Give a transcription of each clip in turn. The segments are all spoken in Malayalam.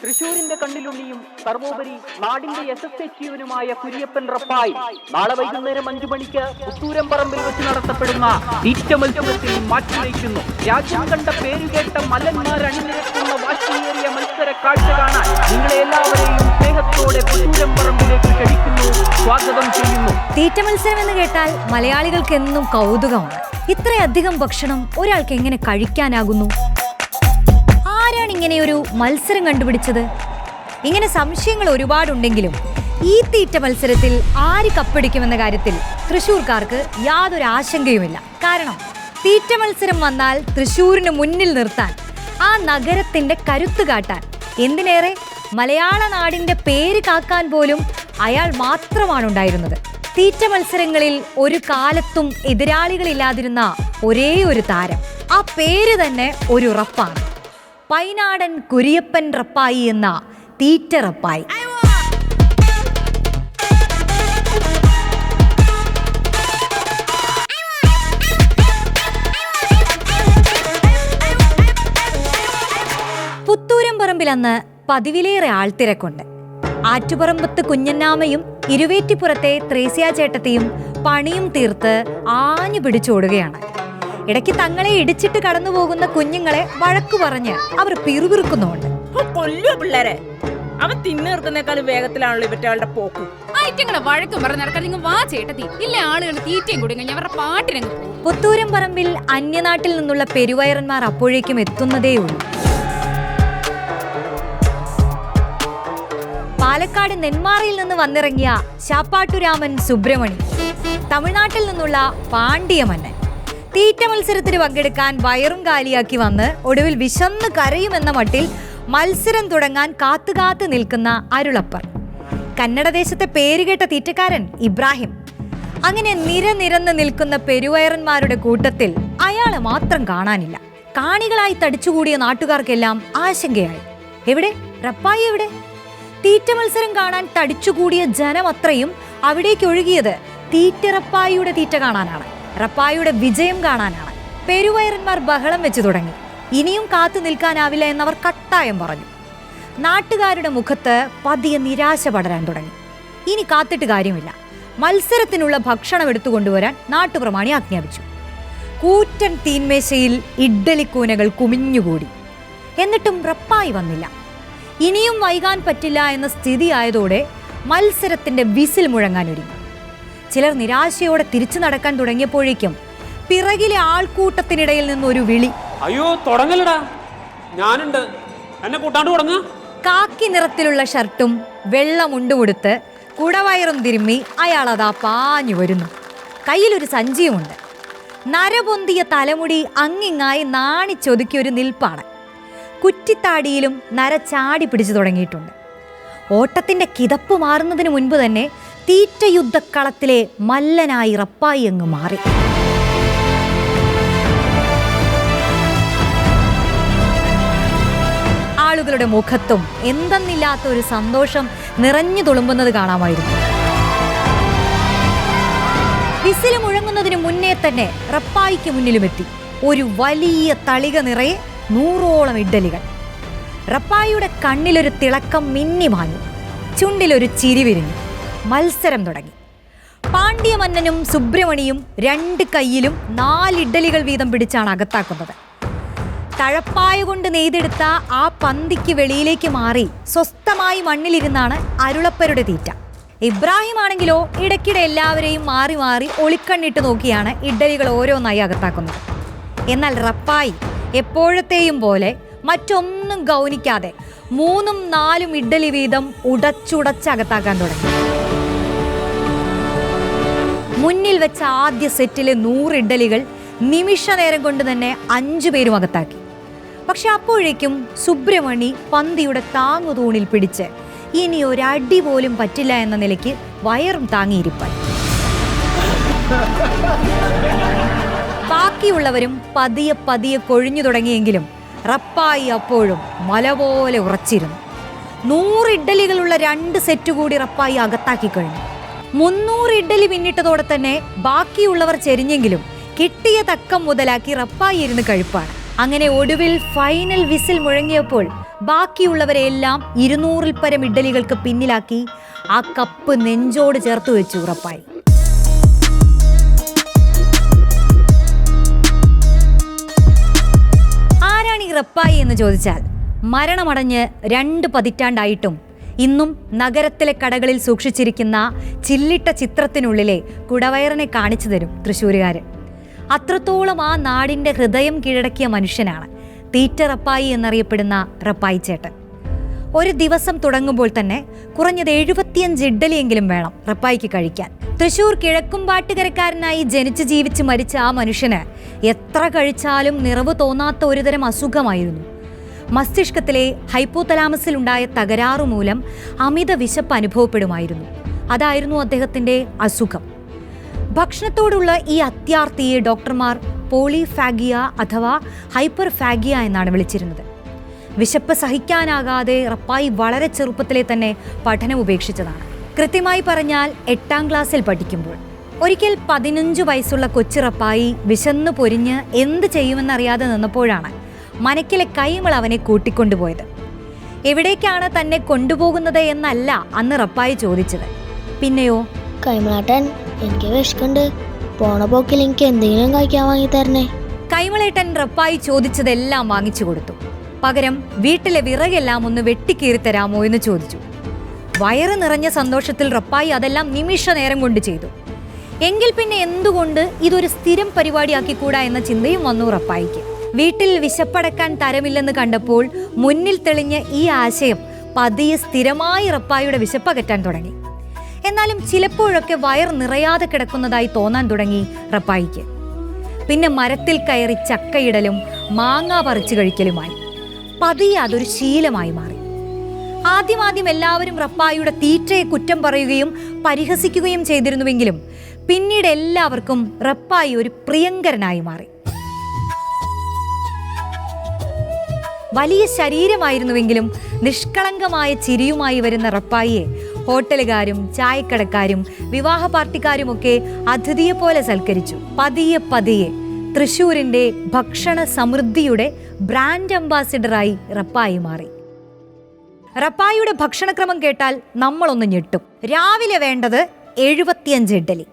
തൃശൂരിന്റെ കണ്ണിലുണ്ണിയും സർവോപരി നാടിന്റെ S S H Kuriappan Rappai നാളെ വൈകുന്നേരം അഞ്ചു മണിക്ക് പുത്തൂരം പറമ്പിൽ വെച്ച് നടത്തപ്പെടുന്ന തീറ്റ മത്സരത്തിൽ മാറ്റിവയ്ക്കുന്നു രാജ്യം കണ്ട പേരുകേട്ട മല്ലന്മാർ അണിനിരക്കുന്ന വാശിയേറിയ മത്സര കാഴ്ച കാണാൻ നിങ്ങളെ എല്ലാവരെയും സ്നേഹത്തോടെ പുത്തൂരം പറമ്പിലേക്ക് ക്ഷണിക്കുന്നു. സ്വാഗതം ചെയ്യുന്നു. തീറ്റ മത്സരം എന്ന് കേട്ടാൽ മലയാളികൾക്ക് എന്നും കൗതുകമാണ്. ഇത്രയധികം ഭക്ഷണം ഒരാൾക്ക് എങ്ങനെ കഴിക്കാനാകുന്നു? ആരാണ് ഇങ്ങനെ ഒരു മത്സരം കണ്ടുപിടിച്ചത്? ഇങ്ങനെ സംശയങ്ങൾ ഒരുപാടുണ്ടെങ്കിലും ഈ തീറ്റ മത്സരത്തിൽ ആര് കപ്പടിക്കുമെന്ന കാര്യത്തിൽ തൃശൂർക്കാർക്ക് യാതൊരു ആശങ്കയുമില്ല. കാരണം തീറ്റ മത്സരം വന്നാൽ തൃശൂരിന് മുന്നിൽ നിർത്താൻ ആ നഗരത്തിന്റെ കരുത്ത് കാട്ടാൻ എന്തിനേറെ മലയാള നാടിന്റെ പേര് കാക്കാൻ പോലും അയാൾ മാത്രമാണ് ഉണ്ടായിരുന്നത്. തീറ്റ മത്സരങ്ങളിൽ ഒരു കാലത്തും എതിരാളികളില്ലാതിരുന്ന ഒരേ ഒരു താരം. ആ പേര് തന്നെ ഒരു റപ്പാണ് പൈനാടൻ കുരിയപ്പൻ റപ്പായി എന്ന തീറ്റ റപ്പായി പുത്തൂരം പറമ്പിൽ അന്ന് പതിവിലേറെ ആൾത്തിരക്കുണ്ട് ആറ്റുപറമ്പത്ത് കുഞ്ഞന്നാമയും ഇരുവേറ്റിപ്പുറത്തെ ത്രേസ്യാചേട്ടത്തെയും പണിയും തീർത്ത് ആഞ്ഞു പിടിച്ചോടുകയാണ് ഇടയ്ക്ക് തങ്ങളെ ഇടിച്ചിട്ട് കടന്നു പോകുന്ന കുഞ്ഞുങ്ങളെ വഴക്കു പറഞ്ഞ് അവർ പിറുപിറുക്കുന്നുണ്ട് ഓ, കൊല്ലുവോ പിള്ളേരെ? അവൻ തിന്നീർക്കുന്നേക്കാളും വേഗത്തിലാണല്ലോ ഇവറ്റകളുടെ പോക്ക്. ഐറ്റങ്ങളെ വഴക്കും പറഞ്ഞ് നടക്കാൻ നിങ്ങൾ വാ ചേട്ടത്തി. ഇല്ല ആളുകൾ തീറ്റയും കൂടി കഴിഞ്ഞ് അവരുടെ പാട്ടിനങ്ങ് പുത്തൂരം പറമ്പിൽ അന്യനാട്ടിൽ നിന്നുള്ള പെരുവയറന്മാർ അപ്പോഴേക്കും എത്തുന്നതേയുള്ളൂ പാലക്കാട് നെന്മാറയിൽ നിന്ന് വന്നിറങ്ങിയ ശാപ്പാട്ടുരാമൻ സുബ്രഹ്മണി തമിഴ്നാട്ടിൽ നിന്നുള്ള പാണ്ഡ്യമന്നൻ. തീറ്റ മത്സരത്തിന് പങ്കെടുക്കാൻ വയറും കാലിയാക്കി വന്ന് ഒടുവിൽ വിശന്ന് കരയുമെന്ന മട്ടിൽ മത്സരം തുടങ്ങാൻ കാത്തുകാത്ത് നിൽക്കുന്ന അരുളപ്പർ. കന്നഡദേശത്തെ പേരുകേട്ട തീറ്റക്കാരൻ ഇബ്രാഹിം. അങ്ങനെ നിരനിരന്ന് നിൽക്കുന്ന പെരുവയറന്മാരുടെ കൂട്ടത്തിൽ അയാളെ മാത്രം കാണാനില്ല. കാണികളായി തടിച്ചുകൂടിയ നാട്ടുകാർക്കെല്ലാം ആശങ്കയായി. എവിടെ? റപ്പായി എവിടെ? തീറ്റ മത്സരം കാണാൻ തടിച്ചുകൂടിയ ജനം അത്രയും അവിടേക്ക് ഒഴുകിയത് തീറ്ററപ്പായിയുടെ തീറ്റ കാണാനാണ്. റപ്പായിയുടെ വിജയം കാണാനാണ്. പെരുവയറന്മാർ ബഹളം വെച്ചു തുടങ്ങി. ഇനിയും കാത്തു നിൽക്കാനാവില്ല എന്നവർ കട്ടായം പറഞ്ഞു. നാട്ടുകാരുടെ മുഖത്ത് പതിയെ നിരാശ പടരാൻ തുടങ്ങി. ഇനി കാത്തിട്ട് കാര്യമില്ല. മത്സരത്തിനുള്ള ഭക്ഷണം എടുത്തു കൊണ്ടുവരാൻ നാട്ടുപ്രമാണി ആജ്ഞാപിച്ചു. കൂറ്റൻ തീന്മേശയിൽ ഇഡ്ഡലിക്കൂനകൾ കുമിഞ്ഞുകൂടി. എന്നിട്ടും റപ്പായി വന്നില്ല. ഇനിയും വൈകാൻ പറ്റില്ല എന്ന സ്ഥിതിയായതോടെ മത്സരത്തിന്റെ വിസിൽ മുഴങ്ങാനൊരുങ്ങി. ചിലർ നിരാശയോടെ തിരിച്ചു നടക്കാൻ തുടങ്ങിയപ്പോഴേക്കും പിറകിലെ ആൾക്കൂട്ടത്തിനിടയിൽ ഒരു വിളി. അയ്യോ തുടങ്ങലടാ. ഞാനുണ്ട്. എന്നെ കൂട്ടാണ്ട് തുടങ്ങ. കാക്കി നിറത്തിലുള്ള ഷർട്ടും വെള്ള മുണ്ടുമുടുത്ത് കുടവയറും തിരുമ്മി അയാൾ അതാ പാഞ്ഞു വരുന്നു. കയ്യിലൊരു സഞ്ചിയുമുണ്ട്. നരപൊന്തിയ തലമുടി അങ്ങിങ്ങായി നാണിച്ചൊതുക്കിയ ഒരു നിൽപ്പാണ്. കുറ്റിത്താടിയിലും നര ചാടി പിടിച്ചു തുടങ്ങിയിട്ടുണ്ട്. ഓട്ടത്തിന്റെ കിതപ്പ് മാറുന്നതിന് മുൻപ് തന്നെ തീറ്റ യുദ്ധക്കളത്തിലെ മല്ലനായി റപ്പായി അങ്ങ് മാറി. ആളുകളുടെ മുഖത്തും എന്തെന്നില്ലാത്ത ഒരു സന്തോഷം നിറഞ്ഞു തുളുമ്പുന്നത് കാണാമായിരുന്നു. വിസിൽ മുഴങ്ങുന്നതിന് മുന്നേ തന്നെ റപ്പായിക്ക് മുന്നിലുമെത്തി. ഒരു വലിയ തളിക നിറയെ നൂറോളം ഇഡ്ഡലികൾ. റപ്പായിയുടെ കണ്ണിലൊരു തിളക്കം മിന്നി മാഞ്ഞു ചുണ്ടിലൊരു ചിരി വിരിഞ്ഞു. മത്സരം തുടങ്ങി. പാണ്ഡ്യമന്നനും സുബ്രഹ്മണിയും രണ്ട് കയ്യിലും നാലിഡലികൾ വീതം പിടിച്ചാണ് അകത്താക്കുന്നത്. തഴപ്പായ കൊണ്ട് നെയ്തെടുത്ത ആ പന്തിക്ക് വെളിയിലേക്ക് മാറി സ്വസ്ഥമായി മണ്ണിലിരുന്നാണ് അരുളപ്പരുടെ തീറ്റ. ഇബ്രാഹിം ആണെങ്കിലോ ഇടയ്ക്കിടെ എല്ലാവരെയും മാറി മാറി ഒളിക്കണ്ണിട്ട് നോക്കിയാണ് ഇഡലികൾ ഓരോന്നായി അകത്താക്കുന്നത്. എന്നാൽ റപ്പായി എപ്പോഴത്തെയും പോലെ മറ്റൊന്നും ഗൗനിക്കാതെ മൂന്നും നാലും ഇഡ്ഡലി വീതം ഉടച്ചുടച്ചകത്താക്കാൻ തുടങ്ങി. മുന്നിൽ വെച്ച ആദ്യ സെറ്റിലെ നൂറ് ഇഡ്ഡലികൾ നിമിഷ നേരം കൊണ്ട് തന്നെ അഞ്ചു പേരും അകത്താക്കി. പക്ഷെ അപ്പോഴേക്കും സുബ്രഹ്മണി പന്തിയുടെ താങ്ങുതൂണിൽ പിടിച്ച് ഇനി ഒരടി പോലും പറ്റില്ല എന്ന നിലയ്ക്ക് വയറും താങ്ങിയിരിപ്പായി. ബാക്കിയുള്ളവരും പതിയെ പതിയെ കൊഴിഞ്ഞു തുടങ്ങിയെങ്കിലും റപ്പായി അപ്പോഴും മല പോലെ ഉറച്ചിരുന്നു. നൂറ് ഇഡ്ഡലികളുള്ള രണ്ട് സെറ്റ് കൂടി റപ്പായി അകത്താക്കി കഴിഞ്ഞു. മുന്നൂറ് ഇഡ്ഡലി പിന്നിട്ടതോടെ തന്നെ ബാക്കിയുള്ളവർ ചെരിഞ്ഞെങ്കിലും കിട്ടിയ തക്കം മുതലാക്കി റപ്പായി ഇരുന്ന് കഴിപ്പാണ്. അങ്ങനെ ഒടുവിൽ ഫൈനൽ വിസിൽ മുഴങ്ങിയപ്പോൾ ബാക്കിയുള്ളവരെയെല്ലാം ഇരുന്നൂറിൽ പരം ഇഡ്ഡലികൾക്ക് പിന്നിലാക്കി ആ കപ്പ് നെഞ്ചോട് ചേർത്ത് വെച്ചു ഉറപ്പായി. ആരാണ് ഈ റപ്പായി എന്ന് ചോദിച്ചാൽ മരണമടഞ്ഞ് രണ്ട് പതിറ്റാണ്ടായിട്ടും ഇന്നും നഗരത്തിലെ കടകളിൽ സൂക്ഷിച്ചിരിക്കുന്ന ചില്ലിട്ട ചിത്രത്തിനുള്ളിലെ കുടവയറിനെ കാണിച്ചു തരും തൃശ്ശൂരുകാർ അത്രത്തോളം ആ നാടിന്റെ ഹൃദയം കീഴടക്കിയ മനുഷ്യനാണ്. തീറ്റ റപ്പായി എന്നറിയപ്പെടുന്ന റപ്പായി ചേട്ടൻ. ഒരു ദിവസം തുടങ്ങുമ്പോൾ തന്നെ കുറഞ്ഞത് എഴുപത്തിയഞ്ച് ഇഡ്ഡലിയെങ്കിലും വേണം റപ്പായിക്ക് കഴിക്കാൻ. തൃശൂർ കിഴക്കുംപാട്ടുകരക്കാരനായി ജനിച്ച് ജീവിച്ച് മരിച്ച ആ മനുഷ്യന് എത്ര കഴിച്ചാലും നിറവ് തോന്നാത്ത ഒരുതരം അസുഖമായിരുന്നു. മസ്തിഷ്കത്തിലെ ഹൈപ്പോതലാമസിൽ ഉണ്ടായ തകരാറു മൂലം അമിത വിശപ്പ് അനുഭവപ്പെടുമായിരുന്നു. അതായിരുന്നു അദ്ദേഹത്തിന്റെ അസുഖം. ഭക്ഷണത്തോടുള്ള ഈ അത്യാർത്തിയെ ഡോക്ടർമാർ പോളിഫാഗിയ അഥവാ ഹൈപ്പർ ഫാഗിയ എന്നാണ് വിളിച്ചിരുന്നത്. വിശപ്പ് സഹിക്കാനാകാതെ റപ്പായി വളരെ ചെറുപ്പത്തിലെ തന്നെ പഠനം ഉപേക്ഷിച്ചതാണ്. കൃത്യമായി പറഞ്ഞാൽ എട്ടാം ക്ലാസ്സിൽ പഠിക്കുമ്പോൾ ഒരിക്കൽ പതിനഞ്ച് വയസ്സുള്ള കൊച്ചു റപ്പായി വിശന്ന് പൊരിഞ്ഞ് എന്ത് ചെയ്യുമെന്നറിയാതെ നിന്നപ്പോഴാണ് മനക്കിലെ കൈമൾ അവനെ കൂട്ടിക്കൊണ്ടുപോയത്. എവിടേക്കാണ് തന്നെ കൊണ്ടുപോകുന്നത് എന്നല്ല അന്ന് റപ്പായി ചോദിച്ചത്. പിന്നെയോ? കൈമളാട്ടൻ എനിക്ക് വിശക്കുണ്ട്. പോണ പോക്കിൽ എനിക്ക് എന്തെങ്കിലും കഴിക്കാൻ വാങ്ങി തരണേ. കൈമളേട്ടൻ റപ്പായി ചോദിച്ചതെല്ലാം വാങ്ങിച്ചു കൊടുത്തു. പകരം വീട്ടിലെ വിറകെല്ലാം ഒന്ന് വെട്ടിക്കീറി തരാമോ എന്ന് ചോദിച്ചു. വയറ് നിറഞ്ഞ സന്തോഷത്തിൽ റപ്പായി അതെല്ലാം നിമിഷ നേരം കൊണ്ട് ചെയ്തു. എങ്കിൽ പിന്നെ എന്തുകൊണ്ട് ഇതൊരു സ്ഥിരം പരിപാടിയാക്കിക്കൂടാ എന്ന ചിന്തയും വന്നു റപ്പായിക്ക് വീട്ടിൽ വിശപ്പടക്കാൻ തരമില്ലെന്ന് കണ്ടപ്പോൾ മുന്നിൽ തെളിഞ്ഞ ഈ ആശയം പതിയെ സ്ഥിരമായി റപ്പായുടെ വിശപ്പകറ്റാൻ തുടങ്ങി. എന്നാലും ചിലപ്പോഴൊക്കെ വയർ നിറയാതെ കിടക്കുന്നതായി തോന്നാൻ തുടങ്ങി റപ്പായിക്ക് പിന്നെ മരത്തിൽ കയറി ചക്കയിടലും മാങ്ങ പറിച്ചു കഴിക്കലുമായി. പതിയെ അതൊരു ശീലമായി മാറി. ആദ്യമാദ്യം എല്ലാവരും റപ്പായുടെ തീറ്റയെ കുറ്റം പറയുകയും പരിഹസിക്കുകയും ചെയ്തിരുന്നുവെങ്കിലും പിന്നീട് എല്ലാവർക്കും റപ്പായി ഒരു പ്രിയങ്കരനായി മാറി. വലിയ ശരീരമായിരുന്നുവെങ്കിലും നിഷ്കളങ്കമായ ചിരിയുമായി വരുന്ന റപ്പായിയെ ഹോട്ടലുകാരും ചായക്കടക്കാരും വിവാഹ പാർട്ടിക്കാരുമൊക്കെ അതിഥിയെ പോലെ സൽക്കരിച്ചു. പതിയെ പതിയെ തൃശൂരിന്റെ ഭക്ഷണ സമൃദ്ധിയുടെ ബ്രാൻഡ് അംബാസിഡറായി റപ്പായി മാറി. റപ്പായിയുടെ ഭക്ഷണക്രമം കേട്ടാൽ നമ്മളൊന്ന് ഞെട്ടും. രാവിലെ വേണ്ടത് എഴുപത്തിയഞ്ച് ഇഡ്ഡലി.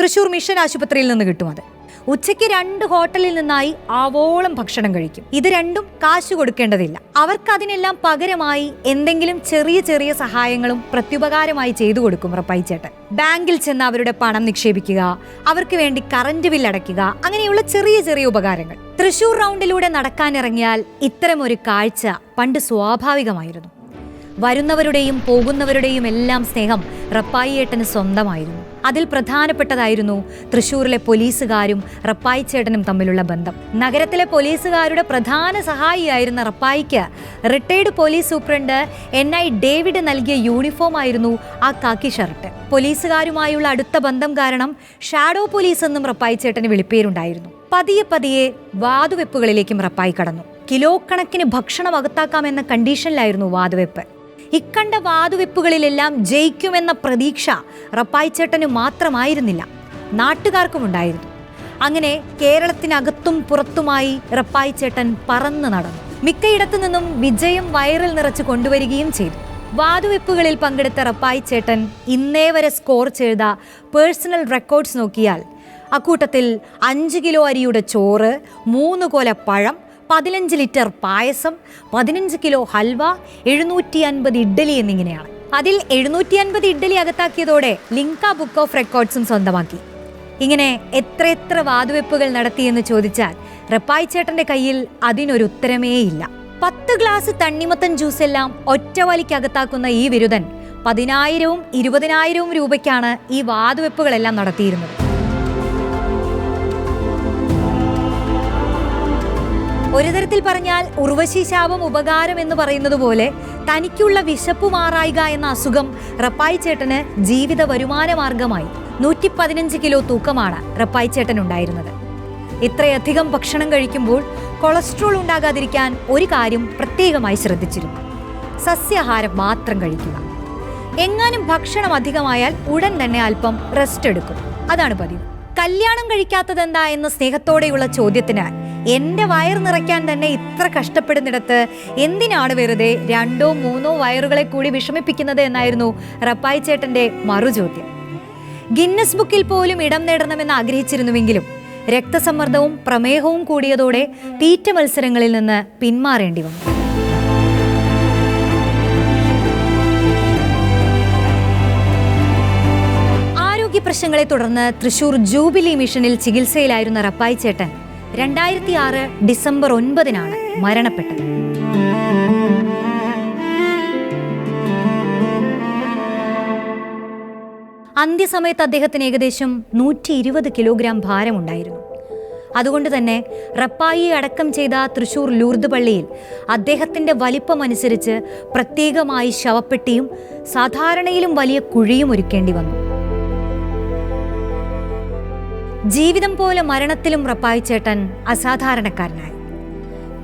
തൃശൂർ മിഷൻ ആശുപത്രിയിൽ നിന്ന് കിട്ടും അത്. ഉച്ചയ്ക്ക് രണ്ട് ഹോട്ടലിൽ നിന്നായി ആവോളം ഭക്ഷണം കഴിക്കും. ഇത് രണ്ടും കാശ് കൊടുക്കേണ്ടതില്ല. അവർക്ക് അതിനെല്ലാം പകരമായി എന്തെങ്കിലും ചെറിയ ചെറിയ സഹായങ്ങളും പ്രത്യുപകാരമായി ചെയ്തു കൊടുക്കും റപ്പായി ചേട്ടൻ ബാങ്കിൽ ചെന്ന് അവരുടെ പണം നിക്ഷേപിക്കുക അവർക്ക് വേണ്ടി കറന്റ് ബിൽ അടയ്ക്കുക അങ്ങനെയുള്ള ചെറിയ ചെറിയ ഉപകാരങ്ങൾ. തൃശൂർ റൗണ്ടിലൂടെ നടക്കാനിറങ്ങിയാൽ ഇത്തരമൊരു കാഴ്ച പണ്ട് സ്വാഭാവികമായിരുന്നു. വരുന്നവരുടെയും പോകുന്നവരുടെയും എല്ലാം സ്നേഹം റപ്പായിയേട്ടന് സ്വന്തമായിരുന്നു. അതിൽ പ്രധാനപ്പെട്ടതായിരുന്നു തൃശൂരിലെ പോലീസുകാരും റപ്പായി ചേട്ടനും തമ്മിലുള്ള ബന്ധം. നഗരത്തിലെ പോലീസുകാരുടെ പ്രധാന സഹായിയായിരുന്ന റപ്പായിക്ക് retired police superintendent N I David നൽകിയ യൂണിഫോം ആയിരുന്നു ആ കാക്കി ഷർട്ട്. പോലീസുകാരുമായുള്ള അടുത്ത ബന്ധം കാരണം ഷാഡോ പോലീസ് എന്നും റപ്പായി ചേട്ടന് വിളിപ്പേരുണ്ടായിരുന്നു. പതിയെ പതിയെ വാതുവെപ്പുകളിലേക്കും റപ്പായി കടന്നു. കിലോ കണക്കിന് ഭക്ഷണം അകത്താക്കാമെന്ന കണ്ടീഷനിലായിരുന്നു വാതുവെപ്പ്. ഇക്കണ്ട വാതുവെപ്പുകളിലെല്ലാം ജയിക്കുമെന്ന പ്രതീക്ഷ റപ്പായിച്ചേട്ടന് മാത്രമായിരുന്നില്ല. നാട്ടുകാർക്കും ഉണ്ടായിരുന്നു. അങ്ങനെ കേരളത്തിനകത്തും പുറത്തുമായി റപ്പായിച്ചേട്ടൻ പറന്നു നടന്നു. മിക്കയിടത്തു നിന്നും വിജയം വയറിൽ നിറച്ച് കൊണ്ടുവരികയും ചെയ്തു. വാതുവെപ്പുകളിൽ പങ്കെടുത്ത റപ്പായിച്ചേട്ടൻ ഇന്നേ വരെ സ്കോർ ചെയ്ത പേഴ്സണൽ റെക്കോർഡ്സ് നോക്കിയാൽ അക്കൂട്ടത്തിൽ അഞ്ച് കിലോ അരിയുടെ ചോറ് മൂന്ന് കൊല പഴം പതിനഞ്ച് ലിറ്റർ പായസം പതിനഞ്ച് കിലോ ഹൽവ എഴുന്നൂറ്റി അൻപത് ഇഡ്ഡലി എന്നിങ്ങനെയാണ്. അതിൽ എഴുന്നൂറ്റി അൻപത് ഇഡ്ഡലി അകത്താക്കിയതോടെ ലിങ്ക ബുക്ക് ഓഫ് റെക്കോർഡ്സും സ്വന്തമാക്കി. ഇങ്ങനെ എത്ര എത്ര വാതുവെപ്പുകൾ നടത്തിയെന്ന് ചോദിച്ചാൽ റപ്പായി ചേട്ടന്റെ കയ്യിൽ അതിനൊരു ഉത്തരമേയില്ല പത്ത് ഗ്ലാസ് തണ്ണിമത്തൻ ജ്യൂസ് എല്ലാം ഒറ്റ വലിക്കകത്താക്കുന്ന ഈ വിരുദൻ പതിനായിരവും ഇരുപതിനായിരവും രൂപയ്ക്കാണ് ഈ വാതുവെപ്പുകളെല്ലാം നടത്തിയിരുന്നത്. ഒരു തരത്തിൽ പറഞ്ഞാൽ ഉർവശി ശാപം ഉപകാരം എന്ന് പറയുന്നത് പോലെ തനിക്കുള്ള വിശപ്പ് മാറായിക എന്ന അസുഖം റപ്പായി ചേട്ടന് ജീവിത വരുമാന മാർഗമായി നൂറ്റി പതിനഞ്ച് കിലോ തൂക്കമാണ് റപ്പായി ചേട്ടൻ ഉണ്ടായിരുന്നത്. ഇത്രയധികം ഭക്ഷണം കഴിക്കുമ്പോൾ കൊളസ്ട്രോൾ ഉണ്ടാകാതിരിക്കാൻ ഒരു കാര്യം പ്രത്യേകമായി ശ്രദ്ധിച്ചിരുന്നു. സസ്യാഹാരം മാത്രം കഴിക്കുക. എങ്ങാനും ഭക്ഷണം അധികമായാൽ ഉടൻ തന്നെ അല്പം റെസ്റ്റ് എടുക്കും. അതാണ് പതിവ്. കല്യാണം കഴിക്കാത്തതെന്താ എന്ന സ്നേഹത്തോടെയുള്ള ചോദ്യത്തിന് എന്റെ വയർ നിറയ്ക്കാൻ തന്നെ ഇത്ര കഷ്ടപ്പെടുന്നിടത്ത് എന്തിനാണ് വെറുതെ രണ്ടോ മൂന്നോ വയറുകളെ കൂടി വിഷമിപ്പിക്കുന്നത് എന്നായിരുന്നു റപ്പായി ചേട്ടന്റെ മറുചോദ്യം. ഗിന്നസ് ബുക്കിൽ പോലും ഇടം നേടണമെന്ന് ആഗ്രഹിച്ചിരുന്നുവെങ്കിലും രക്തസമ്മർദ്ദവും പ്രമേഹവും കൂടിയതോടെ തീറ്റ മത്സരങ്ങളിൽ നിന്ന് പിന്മാറേണ്ടി വന്നു. ആരോഗ്യ പ്രശ്നങ്ങളെ തുടർന്ന് തൃശൂർ ജൂബിലി മിഷനിൽ ചികിത്സയിലായിരുന്ന റപ്പായി ചേട്ടൻ രണ്ടായിരത്തി ആറ് ഡിസംബർ ഒൻപതിനാണ് മരണപ്പെട്ടത്. അന്ത്യസമയത്ത് അദ്ദേഹത്തിന് ഏകദേശം നൂറ്റി ഇരുപത് കിലോഗ്രാം ഭാരമുണ്ടായിരുന്നു. അതുകൊണ്ട് തന്നെ റപ്പായിയെ അടക്കം ചെയ്ത തൃശൂർ ലൂർദ് പള്ളിയിൽ അദ്ദേഹത്തിന്റെ വലിപ്പമനുസരിച്ച് പ്രത്യേകമായി ശവപ്പെട്ടിയും സാധാരണയിലും വലിയ കുഴിയും ഒരുക്കേണ്ടി വന്നു. ജീവിതം പോലെ മരണത്തിലും റപ്പായി ചേട്ടൻ അസാധാരണക്കാരനായി.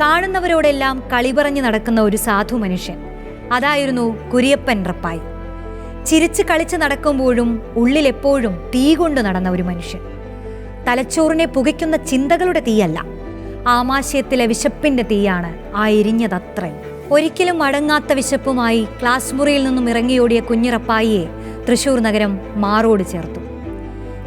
കാണുന്നവരോടെല്ലാം കളി പറഞ്ഞു നടക്കുന്ന ഒരു സാധു മനുഷ്യൻ. അതായിരുന്നു കുര്യപ്പൻ റപ്പായി. ചിരിച്ച് കളിച്ച് നടക്കുമ്പോഴും ഉള്ളിലെപ്പോഴും തീ കൊണ്ട് നടന്ന ഒരു മനുഷ്യൻ. തലച്ചോറിനെ പുകയ്ക്കുന്ന ചിന്തകളുടെ തീയല്ല. ആമാശയത്തിലെ വിശപ്പിന്റെ തീയാണ് ആ എരിഞ്ഞതത്രയും. ഒരിക്കലും അടങ്ങാത്ത വിശപ്പുമായി ക്ലാസ് മുറിയിൽ നിന്നും ഇറങ്ങിയോടിയ കുഞ്ഞിറപ്പായിയെ തൃശൂർ നഗരം മാറോട് ചേർത്തു.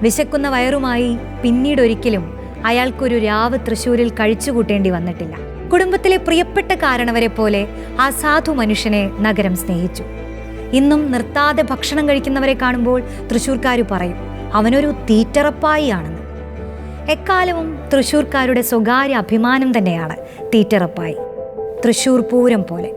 വിശക്കുന്ന വയറുമായി പിന്നീടൊരിക്കലും അയാൾക്കൊരു രാവ് തൃശൂരിൽ കഴിച്ചുകൂട്ടേണ്ടി വന്നിട്ടില്ല. കുടുംബത്തിലെ പ്രിയപ്പെട്ട കാരണവരെ പോലെ ആ സാധു മനുഷ്യനെ നഗരം സ്നേഹിച്ചു. ഇന്നും നിർത്താതെ ഭക്ഷണം കഴിക്കുന്നവരെ കാണുമ്പോൾ തൃശൂർക്കാർ പറയും അവനൊരു തീറ്ററപ്പായിയാണെന്ന്. എക്കാലവും തൃശൂർക്കാരുടെ സ്വകാര്യ അഭിമാനം തന്നെയാണ് തീറ്ററപ്പായി. തൃശൂർ പൂരം പോലെ.